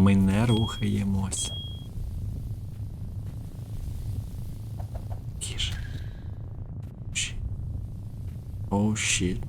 Ми не рухаємось. Тише. Щі. Оу, щіт.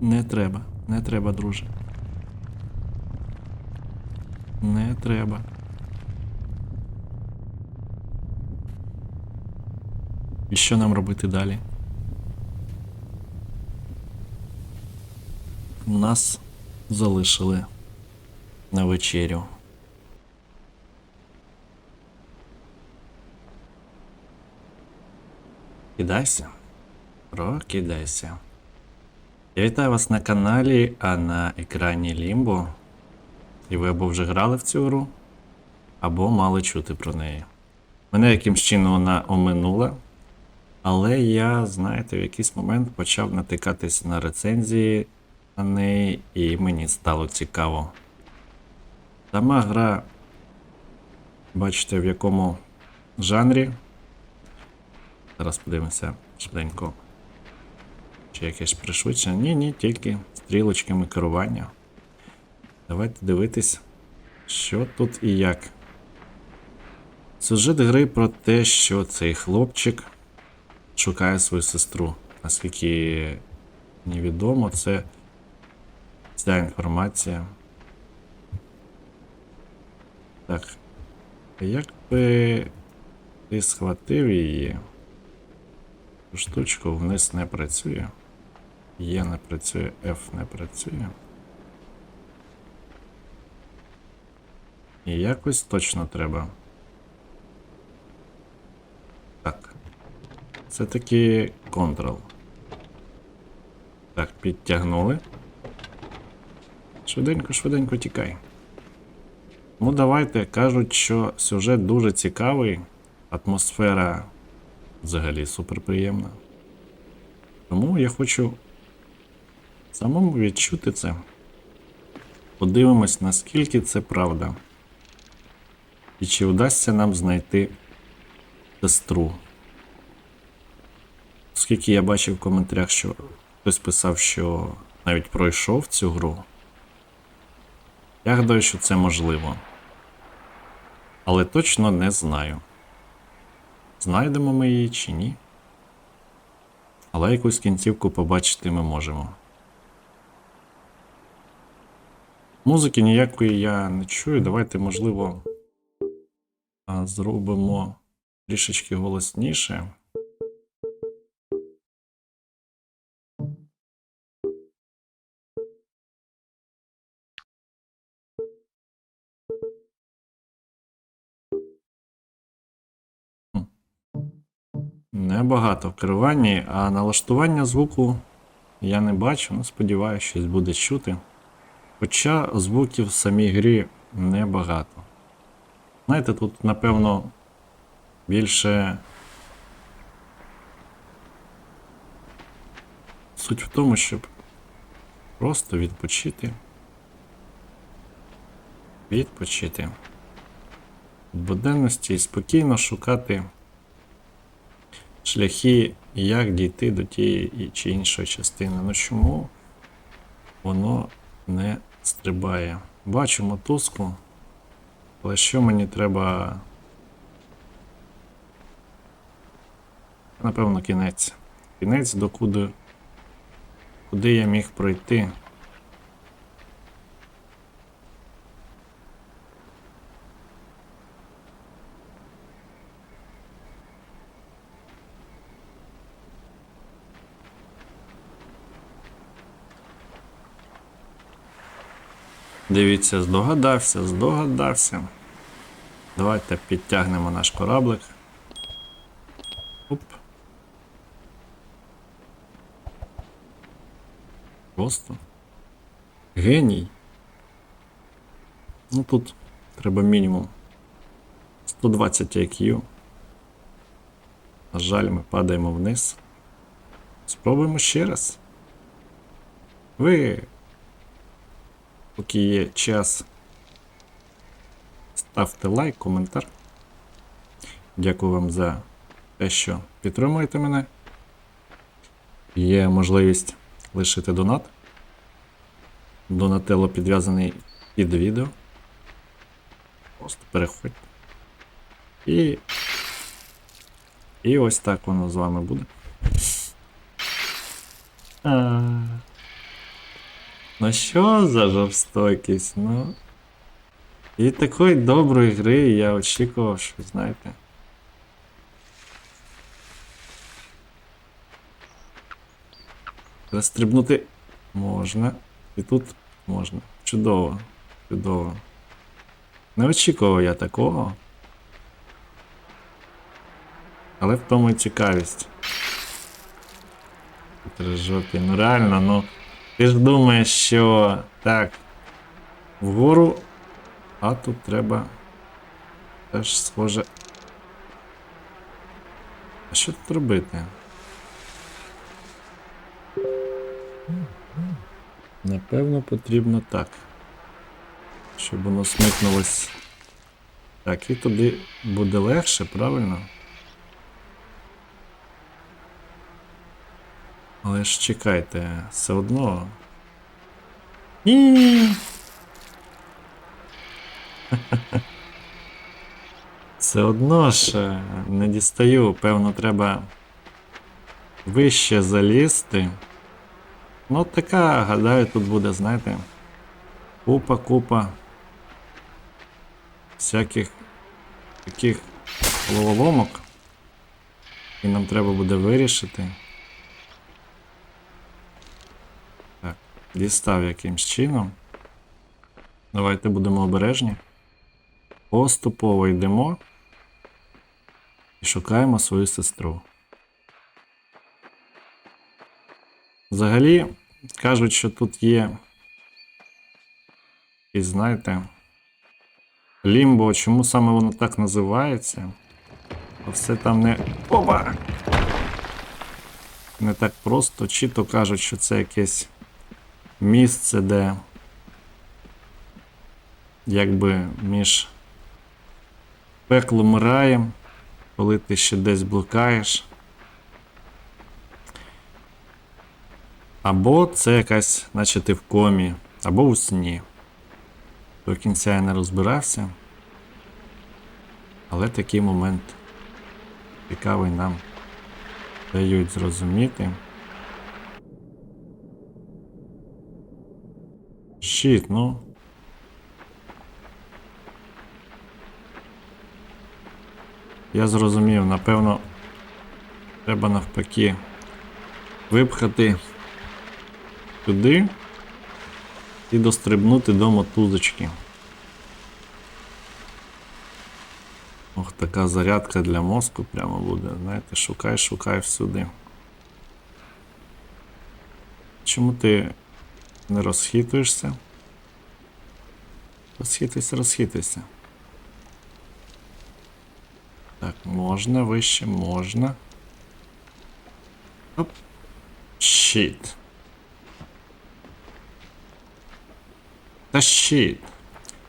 Не треба, не треба, друже. Не треба. І що нам робити далі? Нас залишили на вечерю. Кидайся. Прокидайся. Я вітаю вас на каналі, а на екрані Limbo. І ви або вже грали в цю гру, або мали чути про неї. Мене якимсь чином вона оминула, але я, знаєте, в якийсь момент почав натикатись на рецензії на неї, і мені стало цікаво. Сама гра, бачите, в якому жанрі. Зараз подивимося швиденько. Чи якесь пришвидшення? Ні, ні, тільки стрілочками керування. Давайте дивитись, що тут і як. Сюжет гри про те, що цей хлопчик шукає свою сестру. Наскільки мені відомо, це ця інформація. Так. Як би ти схватив її? Штучку вниз не працює. Є не працює, F не працює. І якось точно треба. Так. Це таки Ctrl. Так, підтягнули. Швиденько, швиденько тікай. Ну, давайте кажуть, що сюжет дуже цікавий, атмосфера взагалі суперприємна. Тому я хочу самому відчути це. Подивимось, наскільки це правда. І чи вдасться нам знайти сестру. Оскільки я бачив в коментарях, що хтось писав, що навіть пройшов цю гру. Я гадаю, що це можливо. Але точно не знаю. Знайдемо ми її чи ні. Але якусь кінцівку побачити ми можемо. Музики ніякої я не чую. Давайте, можливо, зробимо трішечки голосніше. Небагато в керуванні, а налаштування звуку я не бачу, ну сподіваюся, щось буде чути. Хоча звуків в самій грі небагато. Знаєте, тут, напевно, більше. Суть в тому, щоб просто відпочити. Відпочити. В буденності і спокійно шукати шляхи, як дійти до тієї чи іншої частини. Ну чому воно не стрибає? Бачу мотузку, але що мені треба. Напевно, кінець. Кінець до куди, куди я міг пройти. Дивіться, здогадався, здогадався. Давайте підтягнемо наш кораблик. Оп. Просто. Геній. Ну тут треба мінімум 120 IQ. На жаль, ми падаємо вниз. Спробуємо ще раз. Ви Поки є час, ставте лайк, коментар. Дякую вам за те, що підтримуєте мене. Є можливість лишити донат. Донателло підв'язаний під відео. Просто переходьте. І. І ось так воно з вами буде. Ну що за жорстокість? Ну. І такої доброї гри я очікував, що, знаєте. Розстрибнути можна. І тут можна. Чудово. Чудово. Не очікував я такого. Але в тому і цікавість. Трижопі. Ну реально, ну. Ти ж думаєш, що так. Вгору. А тут треба. Теж схоже. А що тут робити? Напевно, потрібно так. Щоб воно смикнулось. Так, і туди буде легше, правильно? Але ж чекайте, все одно. Ні. Все одно ж е, не дістаю, певно, треба вище залізти. Ну, така, гадаю, тут буде, знаєте, купа, купа всяких таких головоломок. І нам треба буде вирішити. Дістав якимсь чином. Давайте будемо обережні. Поступово йдемо і шукаємо свою сестру. Взагалі, кажуть, що тут є. І знаєте. Лімбо, чому саме воно так називається? Бо все там не. Опа! Не так просто, чи то кажуть, що це якесь місце, де якби між пеклом і раєм, коли ти ще десь блукаєш. Або це якась, наче ти в комі, або у сні. До кінця я не розбирався. Але такий момент цікавий нам дають зрозуміти. Щит, ну. Я зрозумів, напевно, треба навпаки випхати туди і дострибнути до мотузочки. Ох, така зарядка для мозку прямо буде. Знаєте, шукай, шукай всюди. Чому ти не розхитуєшся? Розхитуйся, розхитуйся. Так, можна, вище, можна. Оп. Щит. Та щит.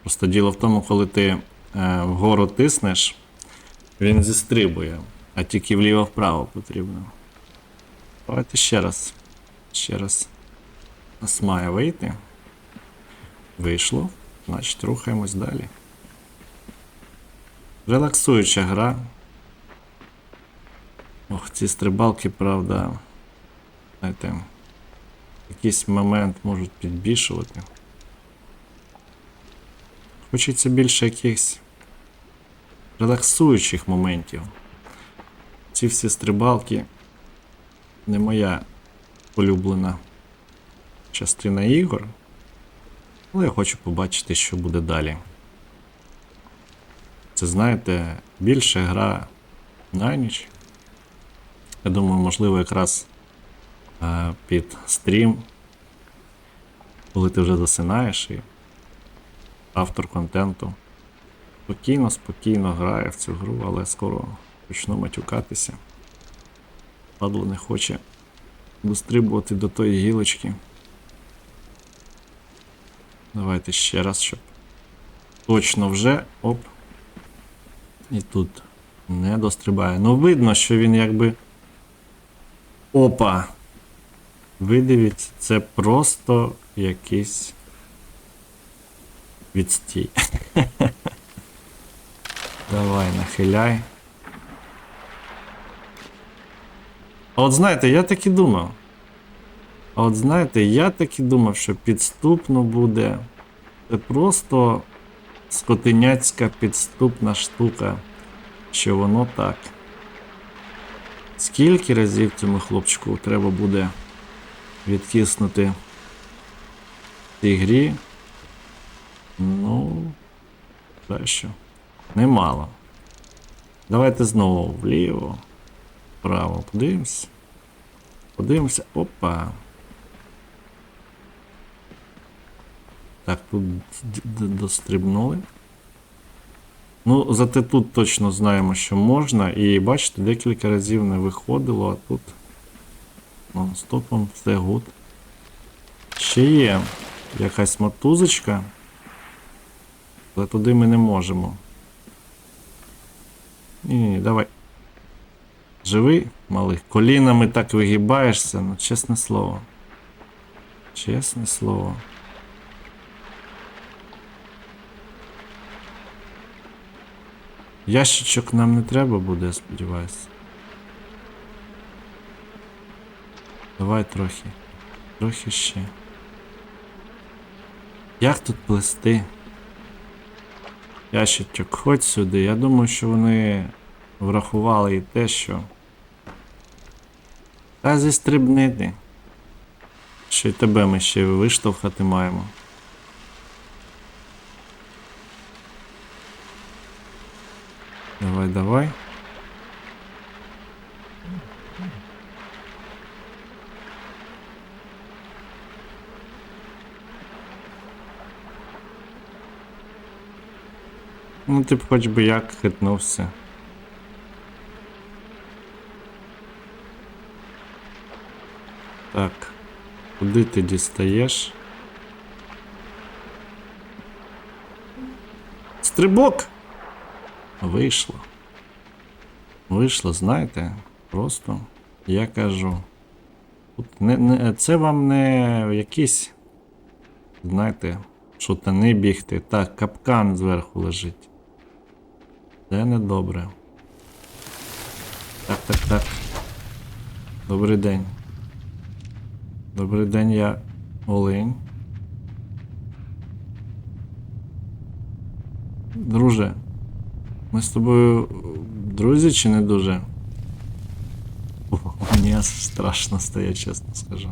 Просто діло в тому, коли ти е, вгору тиснеш, він зістрибує, а тільки вліво-вправо потрібно. Давайте ще раз. Ще раз. Нас має вийти. Вийшло. Значить, рухаємось далі. Релаксуюча гра. Ох, ці стрибалки, правда. Знаєте, якийсь момент можуть підбільшувати. Хочеться більше якихось релаксуючих моментів. Ці всі стрибалки не моя улюблена частина ігор. Але я хочу побачити, що буде далі. Це, знаєте, більше гра на ніч. Я думаю, можливо, якраз е, під стрім, коли ти вже засинаєш і автор контенту спокійно, спокійно грає в цю гру, але скоро почну матюкатися. Падло не хоче дострибувати до тої гілочки. Давайте ще раз, щоб точно вже. Оп. І тут не дострибає. Ну видно, що він якби. Опа! Ви дивіться, це просто якийсь Відстій. Давай, нахиляй. А от знаєте, я так і думав. А от знаєте, я так і думав, що підступно буде. Це просто скотиняцька підступна штука. Що воно так. Скільки разів цьому хлопчику треба буде відкиснути в цій грі? Ну, що? Немало. Давайте знову вліво, вправо. Подивимось. Подивимося. Опа. Так, тут дострибнули. Ну, зате тут точно знаємо, що можна. І бачите, декілька разів не виходило, а тут нон-стопом все гуд. Ще є якась мотузочка. Але туди ми не можемо. Ні, ні, давай. Живий, малий. Колінами так вигибаєшся, ну чесне слово. Чесне слово. Ящичок нам не треба буде, я сподіваюся. Давай трохи. Трохи ще. Як тут плести? Ящичок, ходь сюди. Я думаю, що вони врахували і те, що. Та зістрибнити. Що й тебе ми ще виштовхати маємо. Давай, давай. Ну, ти б хоч би як хитнувся. Так. Куди ти дістаєш? Стрибок! Вийшло. Вийшло, знаєте, просто я кажу. Тут не, не, це вам не якісь, знаєте, шутани бігти. Так, капкан зверху лежить. Це недобре. Так, так, так. Добрий день. Добрий день, я Олень. Друже, ми з тобою друзі чи не дуже? О, Мені страшно стає, чесно скажу.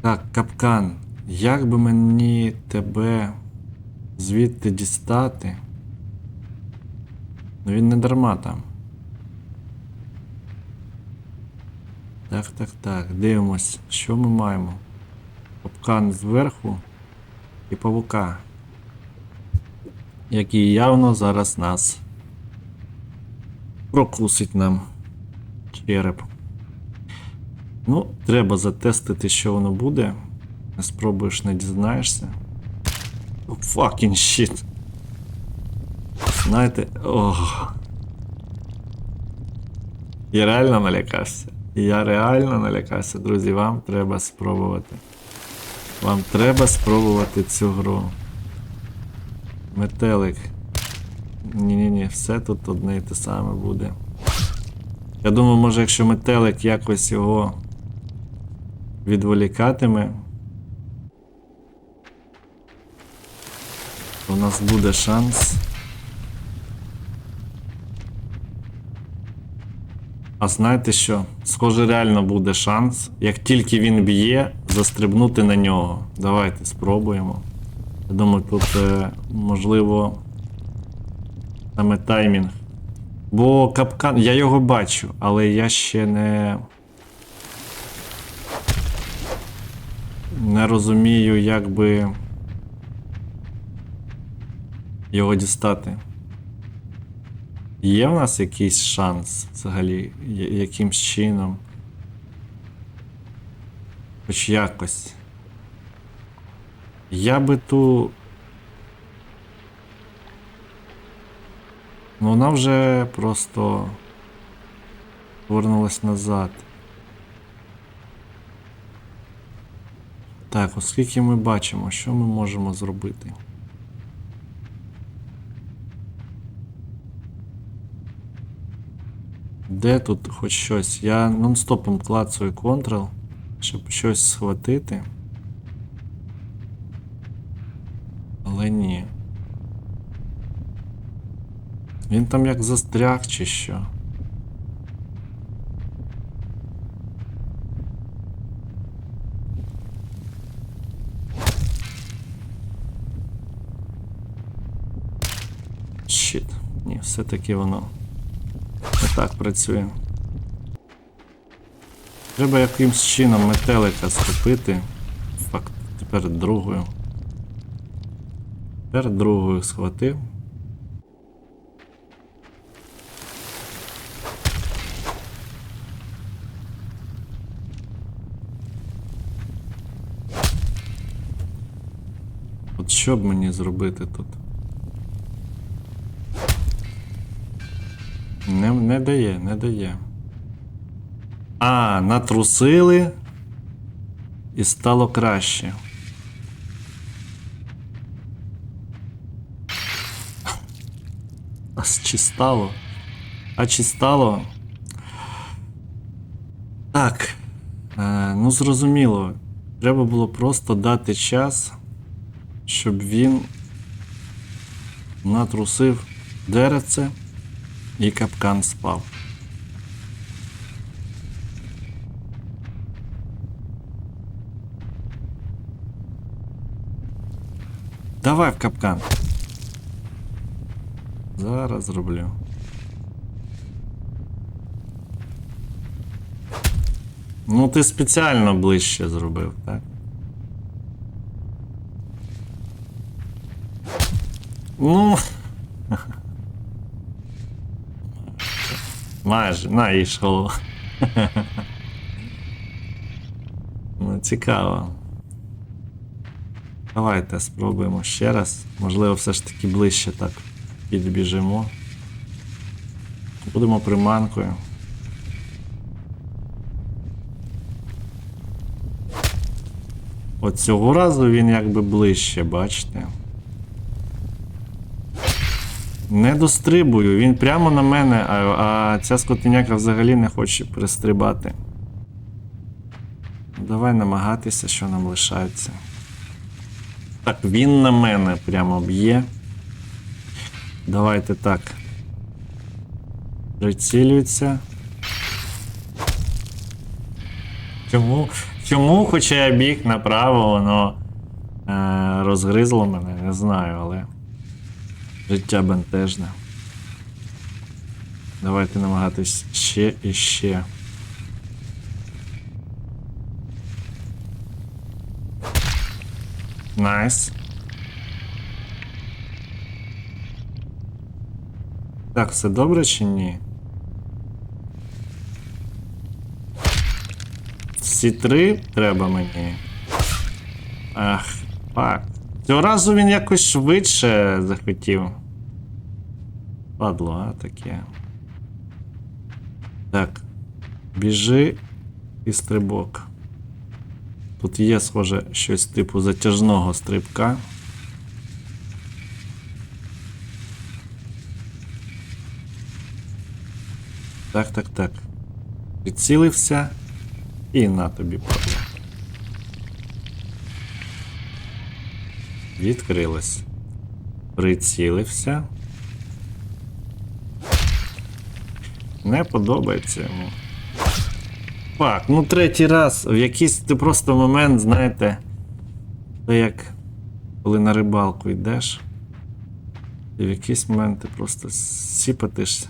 Так, капкан. Як би мені тебе звідти дістати? Ну він не дарма там. Так, так, так. Дивимось, що ми маємо. Капкан зверху і павука. Який явно зараз нас прокусить нам череп. Ну, треба затестити, що воно буде. Не спробуєш, не дізнаєшся. Fucking shit. Знаєте, ох. Я реально налякався. Я реально налякався, друзі, вам треба спробувати. Вам треба спробувати цю гру. Метелик. Ні-ні-ні, все тут одне і те саме буде. Я думаю, може, якщо метелик якось його відволікатиме, у нас буде шанс. А знаєте що? Схоже, реально буде шанс, як тільки він б'є, застрибнути на нього. Давайте спробуємо. Я думаю, тут е, можливо саме таймінг. Бо капкан. Я його бачу, але я ще не. Не розумію, як би його дістати. Є в нас якийсь шанс взагалі, якимсь чином. Хоч якось. Я би ту. Ну вона вже просто повернулась назад. Так, оскільки ми бачимо, що ми можемо зробити. Де тут хоч щось? Я нон-стопом клацаю Ctrl, щоб щось схватити. Але ні. Він там як застряг чи що. Щит. Ні, все-таки воно так працює. Треба якимсь чином метелика схопити. Факт, тепер другою. Тепер другою схватив. От що б мені зробити тут? Не, дає, не дає. А, натрусили. І стало краще. А чи стало? А чи стало? Так. Е, ну зрозуміло. Треба було просто дати час, щоб він натрусив деревце і капкан спав. Давай в капкан. Зараз зроблю. Ну, ти спеціально ближче зробив, так? Ну. Майже, на їж голову. Ну, цікаво. Давайте спробуємо ще раз. Можливо, все ж таки ближче так підбіжимо. Будемо приманкою. От цього разу він якби ближче, бачите? Не дострибую, він прямо на мене, а, а ця скотиняка взагалі не хоче пристрибати. Давай намагатися, що нам лишається. Так, він на мене прямо б'є. Давайте так. Прицілюється. Чому? Чому, хоча я біг направо, воно е, розгризло мене, не знаю, але. Життя бентежне. Давайте намагатись ще і ще. Найс. Так, все добре чи ні? Всі три треба мені. Ах, фак. Цього разу він якось швидше захотів. Падло, а таке. Так. Біжи і стрибок. Тут є, схоже, щось типу затяжного стрибка. Так, так, так. Прицілився і на тобі падло. Відкрилось. Прицілився. Не подобається йому. Фак, ну третій раз. В якийсь ти просто момент, знаєте. Це як коли на рибалку йдеш. І в якийсь момент ти просто сіпатишся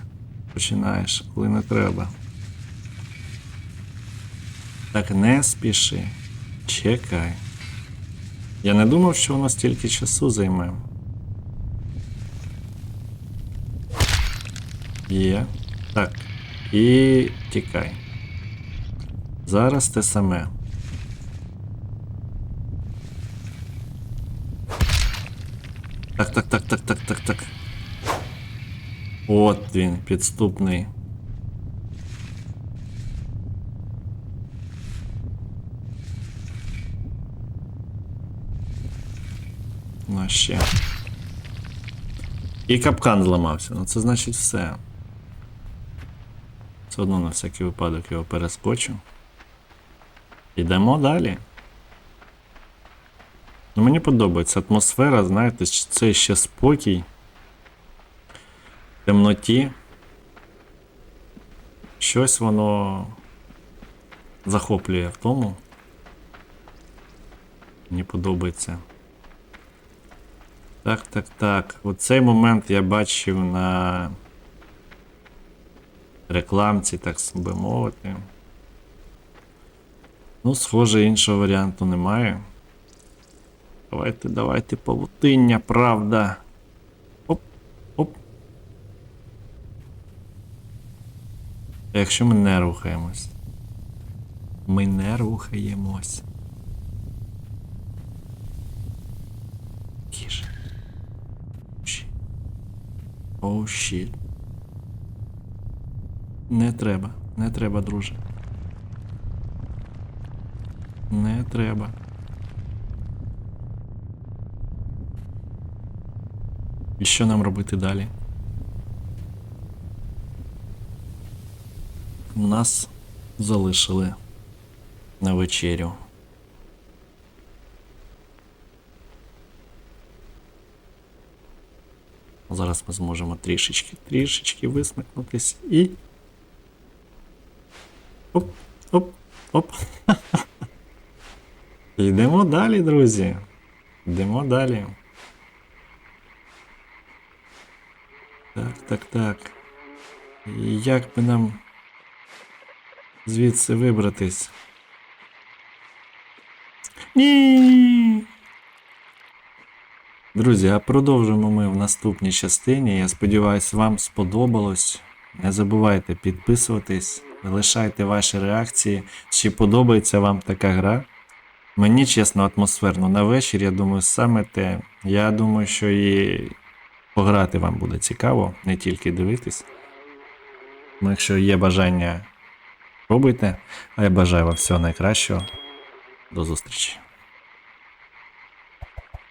починаєш, коли не треба. Так не спіши. Чекай. Я не думав, що воно стільки часу займе. Є. Так. І тікай. Зараз те саме. Так, так, так, так, так, так, так. От він, підступний. Ще. І капкан зламався. Ну це значить все. Все одно на всякий випадок його перескочу. Йдемо далі. Ну, мені подобається атмосфера, знаєте, це ще спокій. В темноті. Щось воно захоплює в тому. Мені подобається. Так, так, так. Оцей момент я бачив на рекламці, так би мовити. Ну, схоже, іншого варіанту немає. Давайте, давайте, павутиння, правда. Оп, оп. А якщо ми не рухаємось? Ми не рухаємось. О, щіт. Не треба, не треба, друже. Не треба. І що нам робити далі? Нас залишили на вечерю. Зараз ми зможемо трішечки, трішечки висмикнутись і. Оп, оп, оп. Йдемо далі, друзі. Йдемо далі. Так, так, так. І Як би нам звідси вибратись? Ні. Друзі, а продовжимо ми в наступній частині. Я сподіваюся, вам сподобалось. Не забувайте підписуватись, лишайте ваші реакції, чи подобається вам така гра. Мені чесно, атмосферно на вечір, я думаю, саме те. Я думаю, що і пограти вам буде цікаво, не тільки дивитись. Ну, якщо є бажання, пробуйте. А я бажаю вам всього найкращого. До зустрічі.